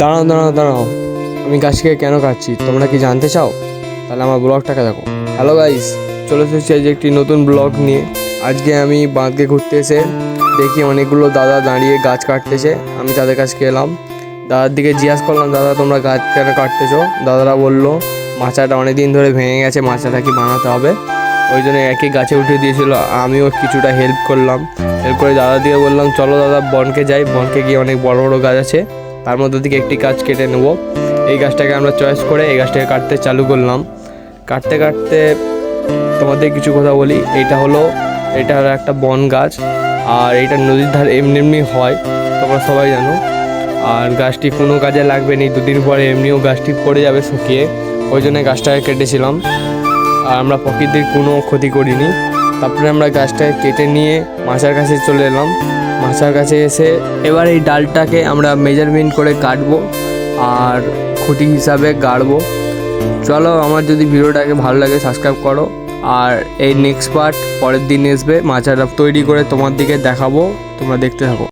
দাঁড়াও দাঁড়াও দাঁড়াও। আমি গাছকে কেন কাটছি? তোমরা কি জানতে চাও? তাহলে আমার ব্লগটাকে দেখো। হ্যালো গাইস চলে এসেছি আজ একটি নতুন ব্লগ নিয়ে। আজকে আমি বাঁধকে ঘুরতে এসে দেখি অনেকগুলো দাদা দাঁড়িয়ে গাছ কাটতেছে। আমি তাদের কাছে এলাম। দাদার দিকে জিজ্ঞাসা করলাম, দাদা, তোমরা গাছ কেন কাটতেছো? দাদারা বলল, মাচাটা অনেক দিন ধরে ভেঙে গেছে, মাচাটা কি বানাতে হবে? ওই জন্য একই গাছে উঠে দিয়েছিল। আমিও কিছুটা হেল্প করলাম। হেল্প করে দাদা দিয়ে বললাম, চলো দাদা, বনকে যাই। বনকে গিয়ে অনেক বড় বড় গাছ আছে। তার মধ্যে থেকে একটি গাছ কেটে নেব। এই গাছটাকে আমরা চয়েস করে এই গাছটাকে কাটতে চালু করলাম। কাটতে কাটতে তোমাদের কিছু কথা বলি। এটা হলো এটা হলো একটা বন গাছ আর এটা নদীর ধারে এমনি এমনি হয়, তোমরা সবাই জানো। আর গাছটি কোনো কাজে লাগবে না দুদিন পরে এমনিও গাছটি পড়ে যাবে শুকিয়ে। ওই জন্য গাছটাকে কেটেছিলাম। আর আমরা প্রকৃতির কোনো ক্ষতি করিনি। তারপরে আমরা গাছটাকে কেটে নিয়ে মাচার কাছে চলে এলাম। মাচার কাছে এসে এবার এই ডালটাকে আমরা মেজারমেন্ট করে কাটবো আর খুঁটি হিসাবে গাড়বো। চলো, আমার যদি ভিডিওটাকে ভালো লাগে সাবস্ক্রাইব করো। আর এই নেক্সট পার্ট পরের দিন আসবে মাচার তৈরি করে তোমার দিকে দেখাবো, তোমরা দেখতে থাকো।